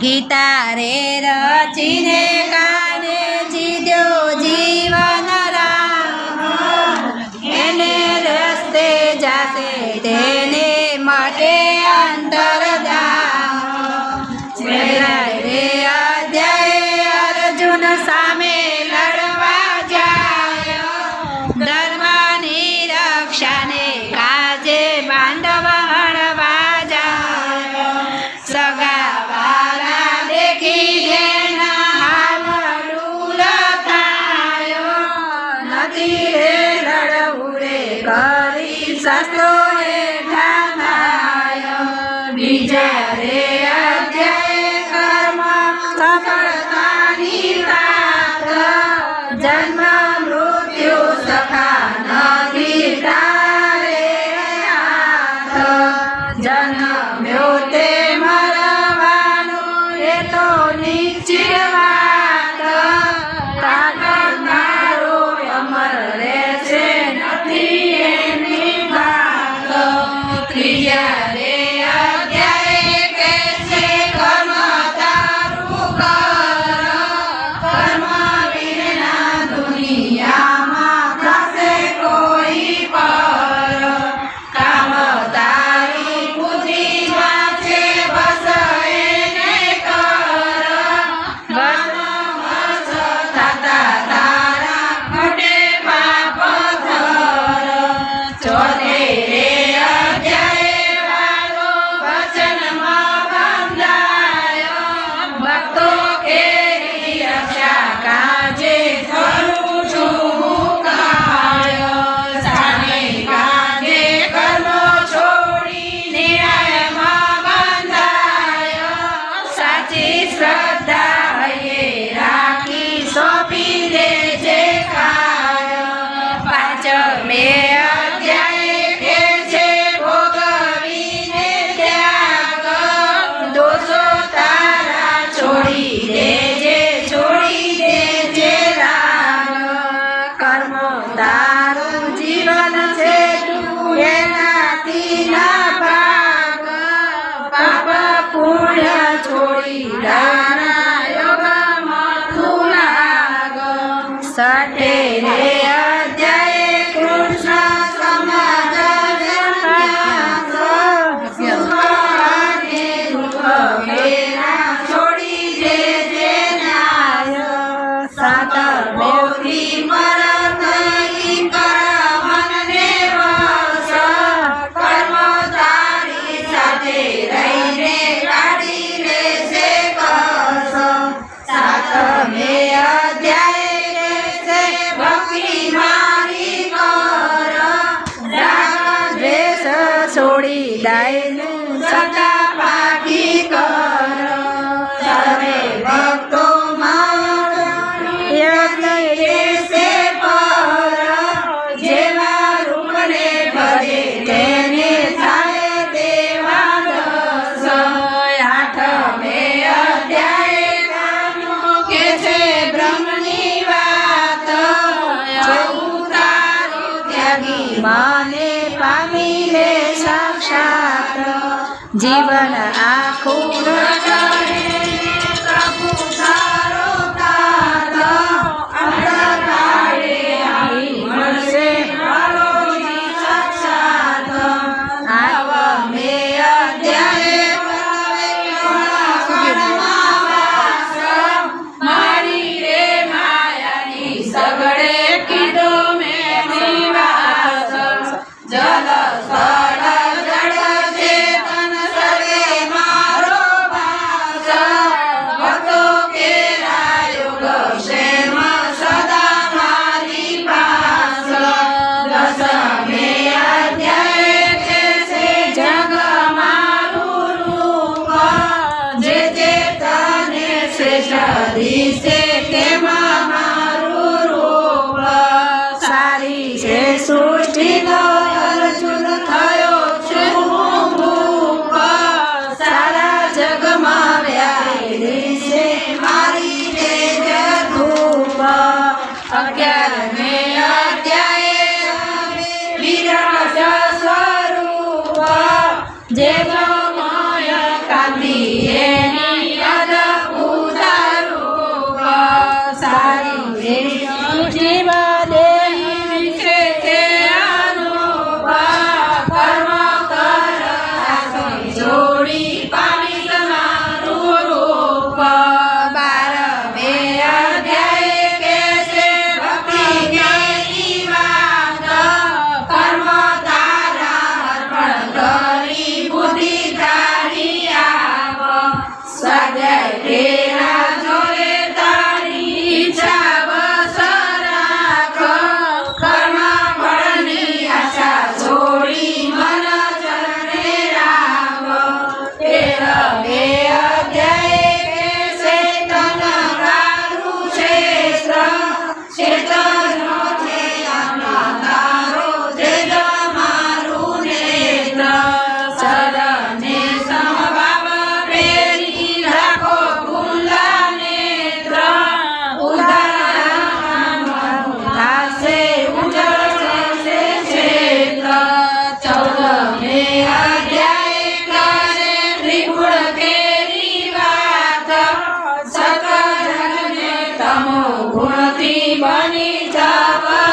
ગીતા રે રચીને કાને જી પાપા પૂર્ણ છોડી દાના મને પામી લે સાક્ષાત. જીવન આખું Devil. जय প্রতিবাণী চাপা